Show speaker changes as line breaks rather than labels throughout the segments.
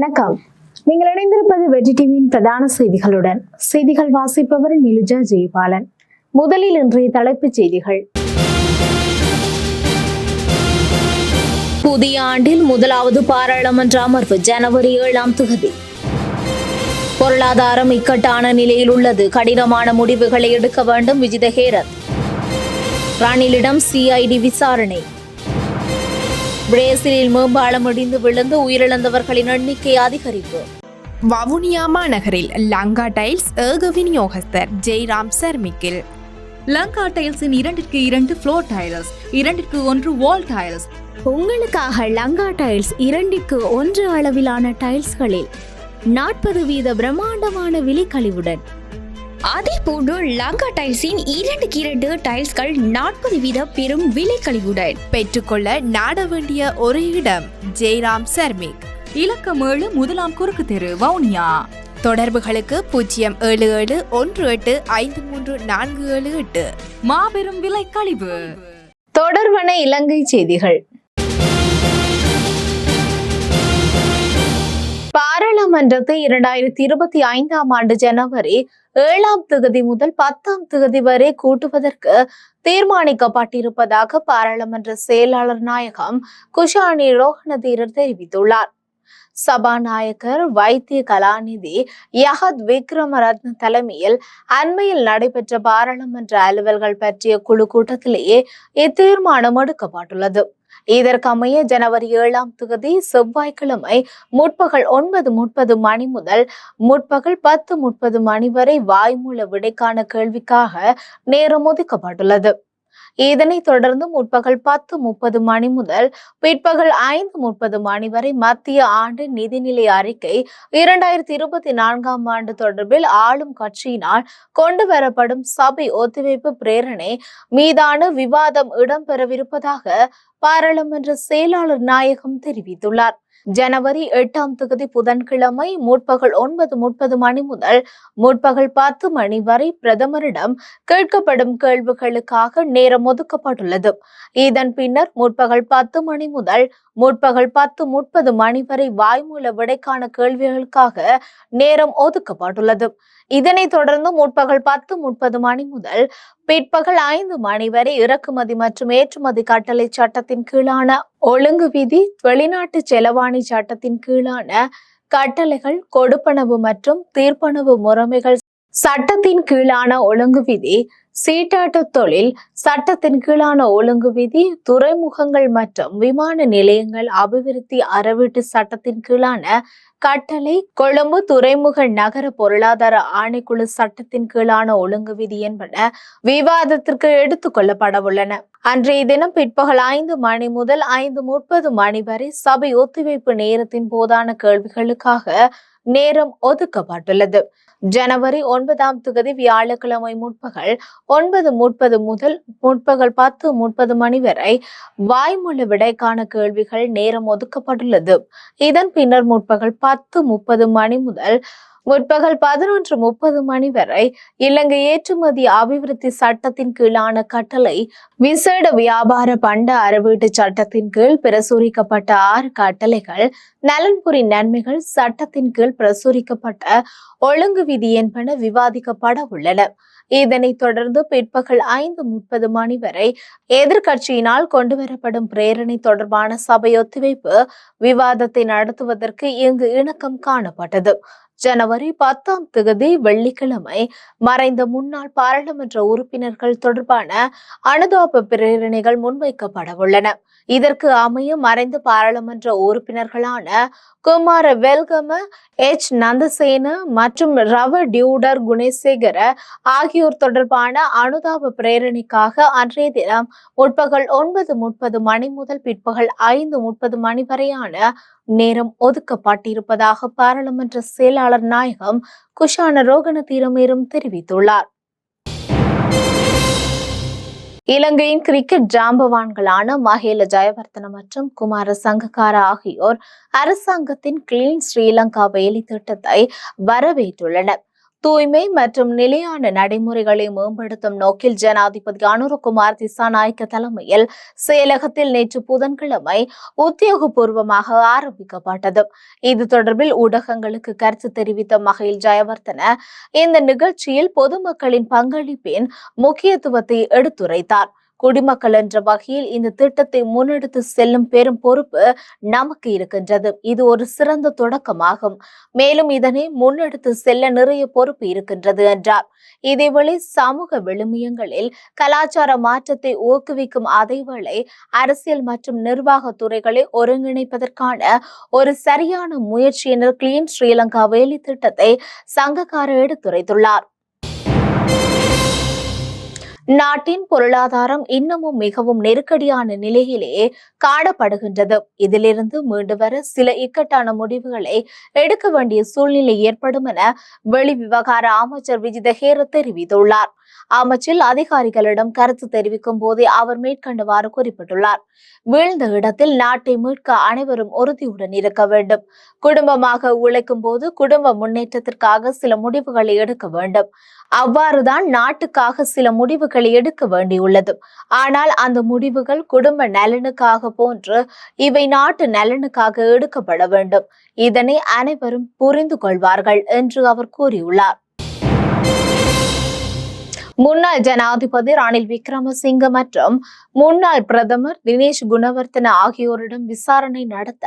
வணக்கம். நீங்கள் இணைந்திருப்பது வெற்றி டிவியின் பிரதான செய்திகளுடன். செய்திகள் வாசிப்பவர் நிலுஜா ஜெயபாலன். முதலில் இன்றைய தலைப்புச் செய்திகள். புதிய ஆண்டில் முதலாவது பாராளுமன்ற அமர்வு ஜனவரி ஏழாம் தொகுதி. பொருளாதாரம் இக்கட்டான நிலையில் உள்ளது. கடினமான முடிவுகளை எடுக்க வேண்டும் விஜித ஹேரத். ரணிலிடம் சிஐடி விசாரணை. பிரேசிலில் மேம்பாலம் இடிந்து விழுந்து உயிரிழந்தவர்களின் எண்ணிக்கை அதிகரிப்பு.
வவுனியா மாநகரில் லங்கா டைல்ஸ் ஏக விநியோகஸ்தர் ஜெய்ராம் சர்மிக்கில்.
லங்கா டைல்ஸின் இரண்டிற்கு இரண்டு ஃப்ளோர் டைல்ஸ் இரண்டிற்கு ஒன்று வால் டைல்ஸ்
உங்களுக்காக லங்கா டைல்ஸ் இரண்டிற்கு ஒன்று அளவிலான டைல்ஸ்களில் நாற்பது வீத பிரம்மாண்டமான விலைக்கழிவுடன்
அதே போன்று லங்கா டைல்ஸின் இரண்டுக்கு இரண்டு டைல்ஸ்கள் நாற்பது வீத பெரும் விலை கழிவுடன்
பெற்றுக்கொள்ள நாட வேண்டிய ஒரே இடம் ஜெய்ராம் சர்மிக்.
இலக்கம் ஏழு முதலாம் குறுக்கு தெரு வவுனியா.
தொடர்புகளுக்கு பூஜ்ஜியம் ஏழு ஏழு ஒன்று எட்டு ஐந்து மூன்று நான்கு ஏழு எட்டு.
மாபெரும் விலை கழிவு
தொடர்வன இலங்கை செய்திகள். பாராளுமன்றத்தை இரண்டாயிரத்தி இருபத்தி ஐந்தாம் ஆண்டு ஜனவரி ஏழாம் தேதி முதல் பத்தாம் தேதி வரை கூட்டுவதற்கு தீர்மானிக்கப்பட்டிருப்பதாக பாராளுமன்ற செயலாளர் நாயகம் குஷானி ரோஹணதீரர் தெரிவித்துள்ளார். சபாநாயகர் வைத்திய கலாநிதி யஹத் விக்ரமரத்ன தலைமையில் அண்மையில் நடைபெற்ற பாராளுமன்ற அலுவல்கள் பற்றிய குழு கூட்டத்திலேயே இத்தீர்மானம் எடுக்கப்பட்டுள்ளது. இதற்கமைய ஜனவரி ஏழாம் தேதி செவ்வாய்க்கிழமை முற்பகல் ஒன்பது முப்பது மணி முதல் முற்பகல் பத்து முப்பது மணி வரை வாய்மூல விடைக்கான கேள்விக்காக நேரம் ஒதுக்கப்பட்டுள்ளது. இதனைத் தொடர்ந்து முற்பகல் பத்து முப்பது மணி முதல் பிற்பகல் ஐந்து முப்பது மணி வரை மத்திய ஆண்டு நிதிநிலை அறிக்கை இரண்டாயிரத்தி இருபத்தி நான்காம் ஆண்டு தொடர்பில் ஆளும் கட்சியினால் கொண்டு வரப்படும் சபை ஒத்திவைப்பு பிரேரணை மீதான விவாதம் இடம்பெறவிருப்பதாக பாராளுமன்ற செயலாளர் நாயகம் தெரிவித்துள்ளார். ஜனவரி எட்டாம் தேதி புதன்கிழமை முற்பகல் ஒன்பது முப்பது மணி முதல் முற்பகல் பத்து மணி வரை பிரதமரிடம் கேட்கப்படும் கேள்விகளுக்காக நேரம் ஒதுக்கப்பட்டுள்ளது. இதன் பின்னர் முற்பகல் பத்து மணி முதல் முற்பகல் பத்து முப்பது மணி வரை வாய்மூல விடைக்கான கேள்விகளுக்காக நேரம் ஒதுக்கப்பட்டுள்ளது. இதனைத் தொடர்ந்து முற்பகல் பத்து முப்பது மணி முதல் பிற்பகல் ஐந்து மணி வரை இறக்குமதி மற்றும் ஏற்றுமதி கட்டளை சட்டத்தின் கீழான ஒழுங்கு விதி வெளிநாட்டு செலவாணி சட்டத்தின் கீழான கட்டளைகள் கொடுப்பனவு மற்றும் தீர்ப்பனவு முறைமைகள் சட்டத்தின் கீழான ஒழுங்கு விதி சீட்டாட்ட தொழில் சட்டத்தின் கீழான ஒழுங்கு விதி துறைமுகங்கள் மற்றும் விமான நிலையங்கள் அபிவிருத்தி அறவீட்டு சட்டத்தின் கீழான கட்டளை கொழும்பு துறைமுக நகர பொருளாதார ஆணைக்குழு சட்டத்தின் கீழான ஒழுங்கு விதி என்பன விவாதத்திற்கு எடுத்துக் கொள்ளப்படவுள்ளன அன்றைய தினம் பிற்பகல் ஐந்து மணி முதல் ஐந்து முப்பது மணி வரை சபை ஒத்திவைப்பு நேரத்தின் போதான கேள்விகளுக்காக நேரம் ஒதுக்கப்பட்டுள்ளது. ஜனவரி ஒன்பதாம் தொகுதி வியாழக்கிழமை முற்பகல் ஒன்பது முப்பது முதல் முற்பகல் பத்து முப்பது மணி வரை வாய்மொழி விடைக்கான கேள்விகள் நேரம் ஒதுக்கப்பட்டுள்ளது. இதன் பின்னர் முற்பகல் பத்து முப்பது மணி முதல் முற்பகல் பதினொன்று முப்பது மணி வரை இலங்கை ஏற்றுமதி அபிவிருத்தி சட்டத்தின் கீழான கட்டளை விசேட வியாபார பண்ட அறவீட்டு சட்டத்தின் கீழ் பிரசுரிக்கப்பட்ட ஆறு கட்டளைகள் நலன்புரி நன்மைகள் சட்டத்தின் கீழ் பிரசுரிக்கப்பட்ட ஒழுங்கு விதி என்பன விவாதிக்கப்பட உள்ளன. இதனைத் தொடர்ந்து பிற்பகல் ஐந்து முப்பது மணி வரை எதிர்கட்சியினால் கொண்டுவரப்படும் பிரேரணை தொடர்பான சபை ஒத்திவைப்பு விவாதத்தை நடத்துவதற்கு இங்கு இணக்கம் காணப்பட்டது. ஜனவரி பத்தாம் தேதி வெள்ளிக்கிழமை மறைந்த முன்னாள் பாராளுமன்ற உறுப்பினர்கள் தொடர்பான அனுதாப பிரேரணைகள் முன்வைக்கப்பட உள்ளன. இதற்கு அமைய மறைந்த பாராளுமன்ற உறுப்பினர்களான குமார வெல்கம எச். நந்தசேன மற்றும் ரவ டியூடர் குணேசேகர ஆகியோர் தொடர்பான அனுதாப பிரேரணைக்காக அன்றைய தினம் முற்பகல் ஒன்பது முப்பது மணி முதல் பிற்பகல் ஐந்து முப்பது மணி வரையான நேரம் ஒதுக்கப்பட்டிருப்பதாக பாராளுமன்ற செயலாளர் நாயகம் குஷான ரோகண தீரமேரும் தெரிவித்துள்ளார். இலங்கையின் கிரிக்கெட் ஜாம்பவான்களான மகேல ஜெயவர்தன மற்றும் குமார சங்ககார ஆகியோர் அரசாங்கத்தின் கிளீன் ஸ்ரீலங்கா வேலை திட்டத்தை வரவேற்றுள்ளனர். தூய்மை மற்றும் நிலையான நடைமுறைகளை மேம்படுத்தும் நோக்கில் ஜனாதிபதி அனுரகுமார் திசாநாயக்க தலைமையில் செயலகத்தில் நேற்று புதன்கிழமை உத்தியோகபூர்வமாக ஆரம்பிக்கப்பட்டது. இது தொடர்பில் ஊடகங்களுக்கு கருத்து தெரிவித்த மகிழ் ஜெயவர்தன இந்த நிகழ்ச்சியில் பொதுமக்களின் பங்களிப்பின் முக்கியத்துவத்தை எடுத்துரைத்தார். குடிமக்கள் என்ற வகையில் இந்த திட்டத்தை முன்னெடுத்து செல்லும் பெரும் பொறுப்பு நமக்கு இருக்கின்றது. இது ஒரு சிறந்த தொடக்கமாகும். மேலும் இதனை முன்னெடுத்து செல்ல நிறைய பொறுப்பு இருக்கின்றது என்றார். இதேவேளை சமூக விழுமியங்களில் கலாச்சார மாற்றத்தை ஊக்குவிக்கும் அதேவேளை அரசியல் மற்றும் நிர்வாக துறைகளை ஒருங்கிணைப்பதற்கான ஒரு சரியான முயற்சியினர் கிளீன் ஸ்ரீலங்கா வேலி திட்டத்தை சங்கக்கார எடுத்துரைத்துள்ளார். நாட்டின் பொருளாதாரம் இன்னமும் மிகவும் நெருக்கடியான நிலையிலேயே காணப்படுகின்றது. இதிலிருந்து மீண்டு வர சில இக்கட்டான முடிவுகளை எடுக்க வேண்டிய சூழ்நிலை ஏற்படும் என வெளிவிவகார அமைச்சர் விஜித ஹேர தெரிவித்துள்ளார். அமைச்சில் அதிகாரிகளிடம் கருத்து தெரிவிக்கும் போதே அவர் மேற்கண்டவாறு குறிப்பிட்டுள்ளார். வீழ்ந்த இடத்தில் நாட்டை மீட்க அனைவரும் உறுதியுடன் இருக்க வேண்டும். குடும்பமாக உழைக்கும் போது குடும்ப முன்னேற்றத்திற்காக சில முடிவுகளை எடுக்க வேண்டும். அவ்வாறுதான் நாட்டுக்காக சில முடிவுகளை எடுக்க வேண்டியுள்ளது. ஆனால் அந்த முடிவுகள் குடும்ப நலனுக்காக போன்று இவை நாட்டு நலனுக்காக எடுக்கப்பட வேண்டும். இதனை அனைவரும் புரிந்து கொள்வார்கள் என்று அவர் கூறியுள்ளார். முன்னாள் ஜனாதிபதி ரணில் விக்ரமசிங்க மற்றும் முன்னாள் பிரதமர் தினேஷ் குணவர்த்தன ஆகியோரிடம் விசாரணை நடத்த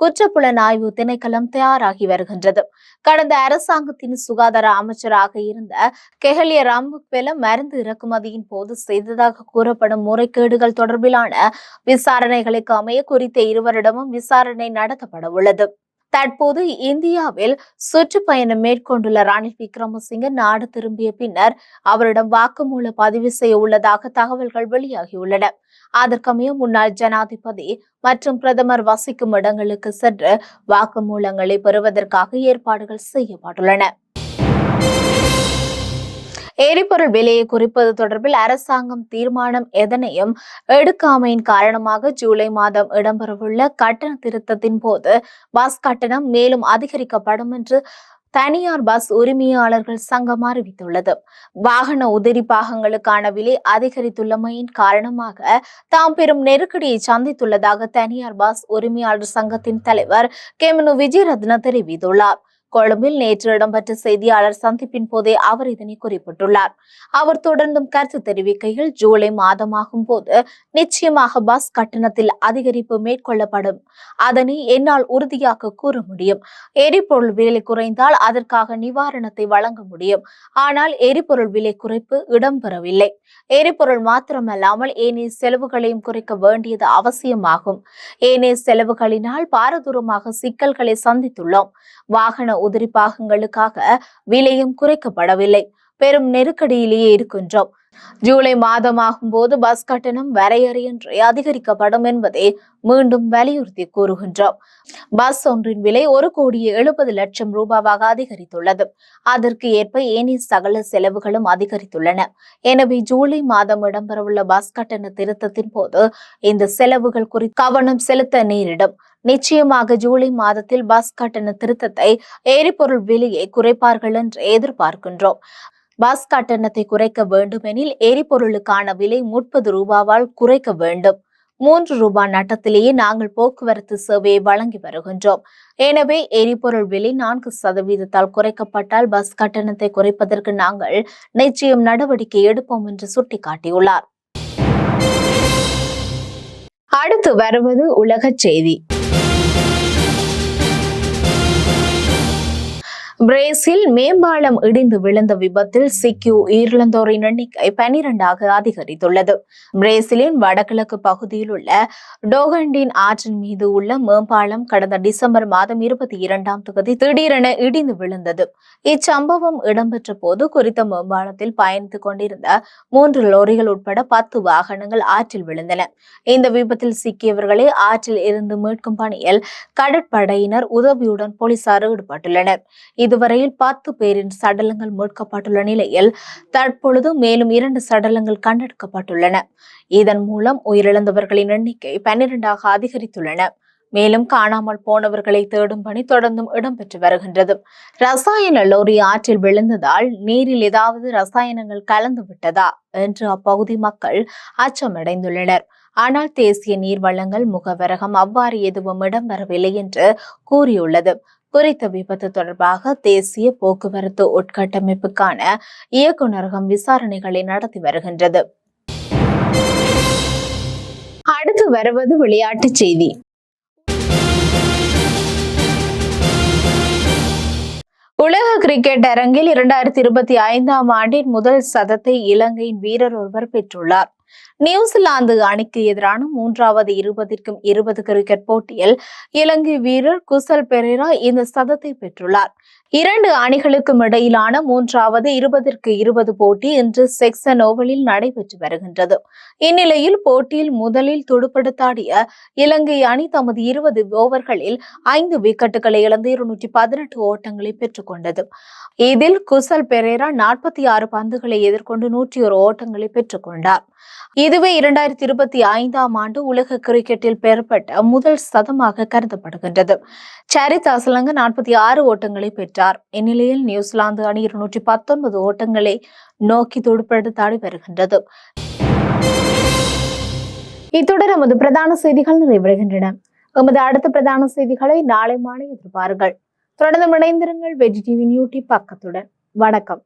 குற்றப்புலனாய்வு திணைக்களம் தயாராகி வருகின்றது. கடந்த அரசாங்கத்தின் சுகாதார அமைச்சராக இருந்த கெஹலிய ராம்புக்வெல மருந்து இறக்குமதியின் போது செய்ததாக கூறப்படும் முறைகேடுகள் தொடர்பிலான விசாரணைகளுக்கு அமைய குறித்த இருவரிடமும் விசாரணை நடத்தப்பட உள்ளது தற்போது இந்தியாவில் சுற்றுப்பயணம் மேற்கொண்டுள்ள ரணில் விக்ரமசிங்க நாடு திரும்பிய பின்னர் அவரிடம் வாக்குமூல பதிவு செய்ய உள்ளதாக தகவல்கள் வெளியாகியுள்ளன. அதற்கமைய முன்னாள் ஜனாதிபதி மற்றும் பிரதமர் வசிக்கும் இடங்களுக்கு சென்று வாக்குமூலங்களை பெறுவதற்காக ஏற்பாடுகள் செய்யப்பட்டுள்ளன. எரிபொருள் விலையை குறிப்பது தொடர்பில் அரசாங்கம் தீர்மானம் எதனையும் எடுக்காமையின் காரணமாக ஜூலை மாதம் இடம்பெறவுள்ள கட்டண திருத்தத்தின் போது பஸ் கட்டணம் மேலும் அதிகரிக்கப்படும் என்று தனியார் பஸ் உரிமையாளர்கள் சங்கம் அறிவித்துள்ளது. வாகன உதிரி பாகங்களுக்கான விலை அதிகரித்துள்ளமையின் காரணமாக தாம் பெரும் நெருக்கடியை சந்தித்துள்ளதாக தனியார் பஸ் உரிமையாளர் சங்கத்தின் தலைவர் கெமனு விஜயரத்ன தெரிவித்துள்ளார். கொழும்பில் நேற்று இடம்பெற்ற செய்தியாளர் சந்திப்பின் போதே அவர் இதனை குறிப்பிட்டுள்ளார். அவர் தொடர்ந்தும் கருத்து தெரிவிக்கையில் ஜூலை மாதமாகும் போது நிச்சயமாக பஸ் கட்டணத்தில் அதிகரிப்பு மேற்கொள்ளப்படும். அதனை என்னால் உறுதியாக கூற முடியும். எரிபொருள் விலை குறைந்தால் அதற்காக நிவாரணத்தை வழங்க முடியும். ஆனால் எரிபொருள் விலை குறைப்பு இடம்பெறவில்லை. எரிபொருள் மாத்திரமல்லாமல் ஏனைய செலவுகளையும் குறைக்க வேண்டியது அவசியமாகும். ஏனைய செலவுகளினால் பாரதூரமாக சிக்கல்களை சந்தித்துள்ளோம். வாகன உதிரி பாகங்களுக்காக விலையும் குறைக்கப்படவில்லை. பெரும் நெருக்கடியிலேயே இருக்கின்றோம். ஜூலை மாதமாகும் போது பஸ் கட்டணம் வரையறையின்றி அதிகரிக்கப்படும் என்பதை மீண்டும் வலியுறுத்தி கூறுகின்றோம். பஸ் ஒன்றின் விலை ஒரு கோடியே எழுபது லட்சம் ரூபாவாக அதிகரித்துள்ளது. அதற்கு ஏற்ப ஏனைய சகல செலவுகளும் அதிகரித்துள்ளன. எனவே ஜூலை மாதம் இடம்பெறவுள்ள பஸ் கட்டண திருத்தத்தின் போது இந்த செலவுகள் குறித்து கவனம் செலுத்த நேரிடும். நிச்சயமாக ஜூலை மாதத்தில் பஸ் கட்டண திருத்தத்தை எரிபொருள் விலையை குறைப்பார்கள் என்று எதிர்பார்க்கின்றோம். பஸ் கட்டணத்தை குறைக்க வேண்டுமெனில் எரிபொருளுக்கான விலை முப்பது ரூபாவால் குறைக்க வேண்டும். மூன்று ரூபாய் நட்டத்திலேயே நாங்கள் போக்குவரத்து சேவையை வழங்கி வருகின்றோம். எனவே எரிபொருள் விலை நான்கு சதவீதத்தால் குறைக்கப்பட்டால் பஸ் கட்டணத்தை குறைப்பதற்கு நாங்கள் நிச்சயம் நடவடிக்கை எடுப்போம் என்று சுட்டிக்காட்டியுள்ளார். அடுத்து வருவது உலக செய்தி. பிரேசில் மேம்பாலம் இடிந்து விழுந்த விபத்தில் சிக்கி உயிரிழந்தோரின் எண்ணிக்கை பனிரெண்டாக அதிகரித்துள்ளது. பிரேசிலின் வடகிழக்கு பகுதியில் உள்ள டோகண்டின் ஆற்றின் மீது உள்ள மேம்பாலம் கடந்த டிசம்பர் மாதம் இருபத்தி இரண்டாம் தொகுதி திடீரென இடிந்து விழுந்தது. இச்சம்பவம் இடம்பெற்ற போது குறித்த மேம்பாலத்தில் பயணித்துக் கொண்டிருந்த மூன்று லோரிகள் உட்பட பத்து வாகனங்கள் ஆற்றில் விழுந்தன. இந்த விபத்தில் சிக்கியவர்களை ஆற்றில் இருந்து மீட்கும் பணியில் கடற்படையினர் உதவியுடன் போலீசார் ஈடுபட்டுள்ளனர். இதுவரையில் பத்து பேரின் சடலங்கள் மீட்கப்பட்டுள்ள நிலையில் தற்பொழுது மேலும் இரண்டு சடலங்கள் கண்டெடுக்கப்பட்டுள்ளன. இதன் மூலம் உயிரிழந்தவர்களின் எண்ணிக்கை பன்னிரண்டாக அதிகரித்துள்ளன. மேலும் காணாமல் போனவர்களை தேடும் பணி தொடர்ந்தும் இடம்பெற்று வருகின்றது. ரசாயன லோரி ஆற்றில் விழுந்ததால் நீரில் ஏதாவது ரசாயனங்கள் கலந்து விட்டதா என்று அப்பகுதி மக்கள் அச்சமடைந்துள்ளனர். ஆனால் தேசிய நீர்வளங்கள் முகவரகம் அவ்வாறு எதுவும் இடம்பெறவில்லை என்று கூறியுள்ளது. குறித்த விபத்து தொடர்பாக தேசிய போக்குவரத்து உட்கட்டமைப்புக்கான இயக்குநரகம் விசாரணைகளை நடத்தி வருகின்றது. அடுத்து வருவது விளையாட்டுச் செய்தி. உலக கிரிக்கெட் அரங்கில் இரண்டாயிரத்தி இருபத்தி ஐந்தாம் ஆண்டின் முதல் சதத்தை இலங்கையின் வீரர் ஒருவர் பெற்றுள்ளார். நியூசிலாந்து அணிக்கு எதிரான மூன்றாவது இருபதிற்கும் இருபது கிரிக்கெட் போட்டியில் இலங்கை வீரர் குசல் பெரேரா இந்த சதத்தை பெற்றுள்ளார். இரண்டு அணிகளுக்கும் இடையிலான மூன்றாவது இருபதற்கு இருபது போட்டி இன்று செக்சன் ஓவலில் நடைபெற்று வருகின்றது. இந்நிலையில் போட்டியில் முதலில் துடுப்படுத்தாடிய இலங்கை அணி தமது இருபது ஓவர்களில் ஐந்து விக்கெட்டுகளை இழந்து இருநூற்றி பதினெட்டு ஓட்டங்களை பெற்றுக் கொண்டது. இதில் குசல் பெரேரா நாற்பத்தி ஆறு பந்துகளை எதிர்கொண்டு நூற்றி ஒரு ஓட்டங்களை பெற்றுக் கொண்டார். இதுவே இரண்டாயிரத்தி இருபத்தி ஐந்தாம் ஆண்டு உலக கிரிக்கெட்டில் பெறப்பட்ட முதல் சதமாக கருதப்படுகின்றது. சரித் அசலங்க நாற்பத்தி ஆறு ஓட்டங்களை பெற்றார். இந்நிலையில் நியூசிலாந்து அணி இருநூற்றி பத்தொன்பது ஓட்டங்களை நோக்கி துடுப்படுத்தாடி வருகின்றது. இத்துடன் நமது பிரதான செய்திகள் நிறைவடைகின்றன. எமது அடுத்த பிரதான செய்திகளை நாளை மாலை எதிர்பாருங்கள். தொடர்ந்து இணைந்திருங்கள் வெஜி டிவி யூடியூப் பக்கத்துடன். வணக்கம்.